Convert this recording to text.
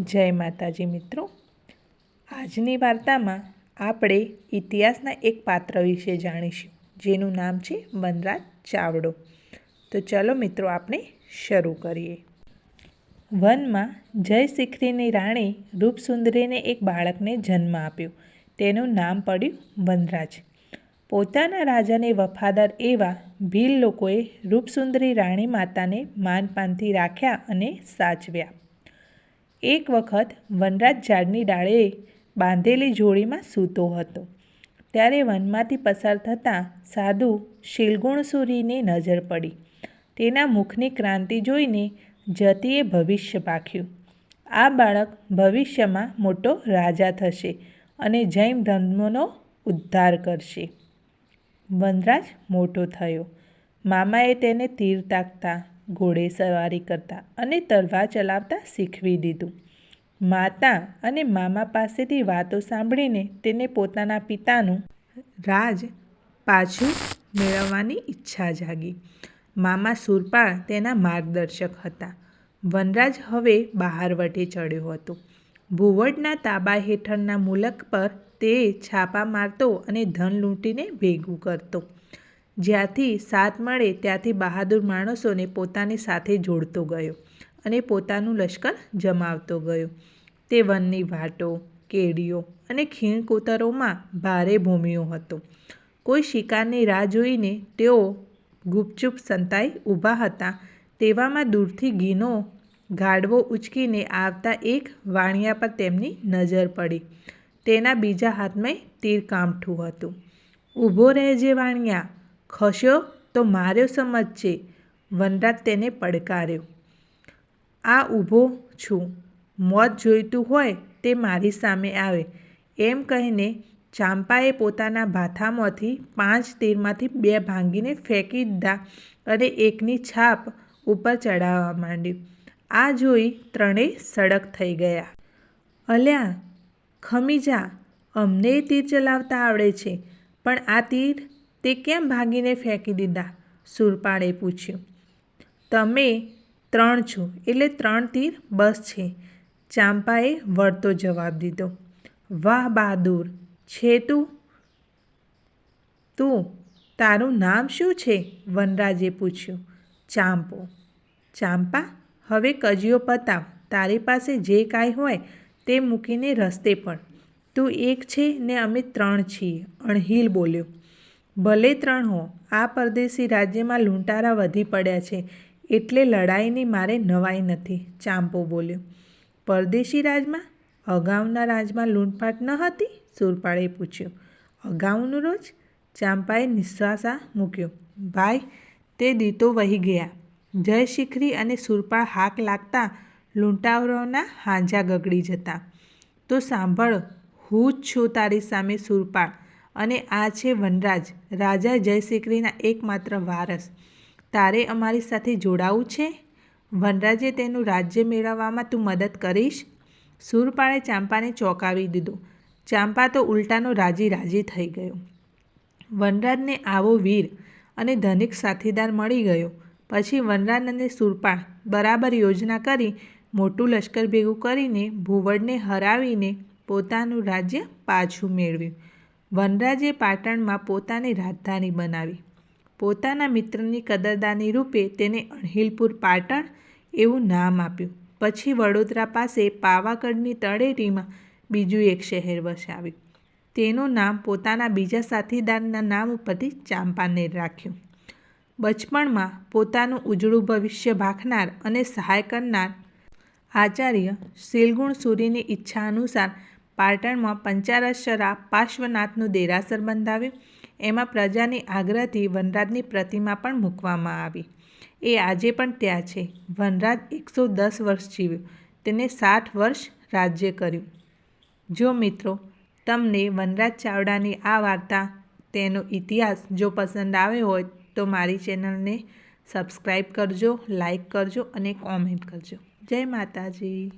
જય માતાજી મિત્રો. આજની વાર્તામાં આપણે ઇતિહાસના એક પાત્ર વિશે જાણીશું, જેનું નામ છે વનરાજ ચાવડો. તો ચલો મિત્રો, આપણે શરૂ કરીએ. વનમાં જય શિખરીની રાણી રૂપસુંદરીને એક બાળકને જન્મ આપ્યો. તેનું નામ પડ્યું વનરાજ. પોતાના રાજાને વફાદાર એવા ભીલ લોકોએ રૂપસુંદરી રાણી માતાને માનપાનથી રાખ્યા અને સાચવ્યા. એક વખત વનરાજ ઝાડની ડાળે બાંધેલી જોડીમાં સૂતો હતો. ત્યારે વનમાંથી પસાર થતાં સાધુ શિલગુણસુરીની નજર પડી. તેના મુખની ક્રાંતિ જોઈને જતીએ ભવિષ્ય પાખ્યું. આ બાળક ભવિષ્યમાં મોટો રાજા થશે અને જૈન ધર્મનો ઉદ્ધાર કરશે. વનરાજ મોટો થયો. મામાએ તેને તીર તાકતા ઘોડે સવારી કરતા અને તલવાર ચલાવતા શીખવી દીધું. માતા અને મામા પાસેથી વાતો સાંભળીને તેને પોતાના પિતાનું રાજ પાછું મેળવવાની ઈચ્છા જાગી. મામા સુરપાળ તેના માર્ગદર્શક હતા. વનરાજ હવે બહારવટે ચડ્યો હતો. ભૂવડના તાબા હેઠળના મુલક પર તે છાપા મારતો અને ધન લૂંટીને ભેગું કરતો. જ્યાંથી સાથ મળે ત્યાંથી બહાદુર માણસોને પોતાની સાથે જોડતો ગયો અને પોતાનું લશ્કર જમાવતો ગયો. તે વનની વાટો, કેડીઓ અને ખીણ કોતરોમાં ભારે ભૂમિયો હતો. કોઈ શિકારની રાહ જોઈને તેઓ ગુપચુપ સંતાઈ ઊભા હતા તેવામાં દૂરથી ઘીનો ગાડવો ઉચકીને આવતા એક વાણિયા પર તેમની નજર પડી. તેના બીજા હાથમાં તીર કામઠું હતું. ઊભો રહેજે વાણિયા ખસ્યો તો માર્યો સમજશે વનરાજ તેને પડકાર્યો. આ ઊભો છું. મોત જોઈતું હોય તે મારી સામે આવે. એમ કહીને ચાંપાએ પોતાના ભાથામાંથી પાંચ તીરમાંથી બે ભાંગીને ફેંકી દીધા અને એકની છાપ ઉપર ચડાવવા માંડ્યું. આ જોઈ ત્રણેય સડક થઈ ગયા. અલ્યા, ખમી જા. અમને તીર ચલાવતા આવડે છે, પણ આ તીર તે કેમ ભાંગીને ફેંકી દીધા? સુરપાળે પૂછ્યું. તમે ત્રણ છો, એટલે ત્રણ તીર બસ છે. ચાંપાએ વળતો જવાબ દીધો. વાહ બહાદુર, છે તું? તું, તારું નામ શું છે? વનરાજે પૂછ્યું. ચાંપો. ચાંપા, હવે કજિયો પતાવ. તારી પાસે જે કાંઈ હોય તે મૂકીને રસ્તે પણ. તું એક છે ને અમે ત્રણ છીએ, અણહિલ બોલ્યો. ભલે ત્રણ હો, આ પરદેશી રાજ્યમાં લૂંટારા વધી પડ્યા છે, એટલે લડાઈની મારે નવાઈ નથી, ચાંપો બોલ્યો. પરદેશી રાજમાં? અગાઉના રાજમાં લૂંટફાટ ન હતી? સુરપાળે પૂછ્યું. અગાઉનું રોજ? ચાંપાએ નિશ્વાસા મૂક્યો. ભાઈ, તે દીતો વહી ગયા. જય શિખરી અને સુરપાળ હાક લાગતા લૂંટાવરોના હાંજા ગગડી જતા. તો સાંભળ, હું જ છું તારી સામે સુરપાળ. અને આ છે વનરાજ, રાજા જયશિખરીના એકમાત્ર વારસ. તારે અમારી સાથે જોડાવું છે? વનરાજે તેનું રાજ્ય મેળવવામાં તું મદદ કરીશ? સુરપાળે ચાંપાને ચોંકાવી દીધો. ચાંપા તો ઉલટાનો રાજી રાજી થઈ ગયો. વનરાજને આવો વીર અને ધનિક સાથીદાર મળી ગયો. પછી વનરાજ અને સુરપાળ બરાબર યોજના કરી મોટું લશ્કર ભેગું કરીને ભૂવડને હરાવીને પોતાનું રાજ્ય પાછું મેળવ્યું. વનરાજે પાટણમાં પોતાની રાજધાની બનાવી. પોતાના મિત્રની કદરદાની રૂપે તેને અણહિલપુર પાટણ એવું નામ આપ્યું. પછી વડોદરા પાસે પાવાગઢની તળેટીમાં બીજું એક શહેર વસાવ્યું. તેનું નામ પોતાના બીજા સાથીદારના નામ ઉપરથી ચાંપાનેર રાખ્યું. બચપણમાં પોતાનું ઉજળું ભવિષ્ય ભાખનાર અને સહાય કરનાર આચાર્ય શિલગુણ સૂરીની ઈચ્છા અનુસાર પાટણમાં પંચારશરા પાર્શ્વનાથનું દેરાસર બંધાવ્યું. એમાં પ્રજાની આગ્રહથી વનરાજની પ્રતિમા પણ મૂકવામાં આવી. એ આજે પણ ત્યાં છે. વનરાજ એકસો દસ વર્ષ જીવ્યો. તેને સાઠ વર્ષ રાજ્ય કર્યું. જો મિત્રો, તમને વનરાજ ચાવડાની આ વાર્તા, તેનો ઇતિહાસ જો પસંદ આવ્યો હોય, તો મારી ચેનલને સબસ્ક્રાઈબ કરજો લાઈક કરજો અને કોમેન્ટ કરજો. જય માતાજી.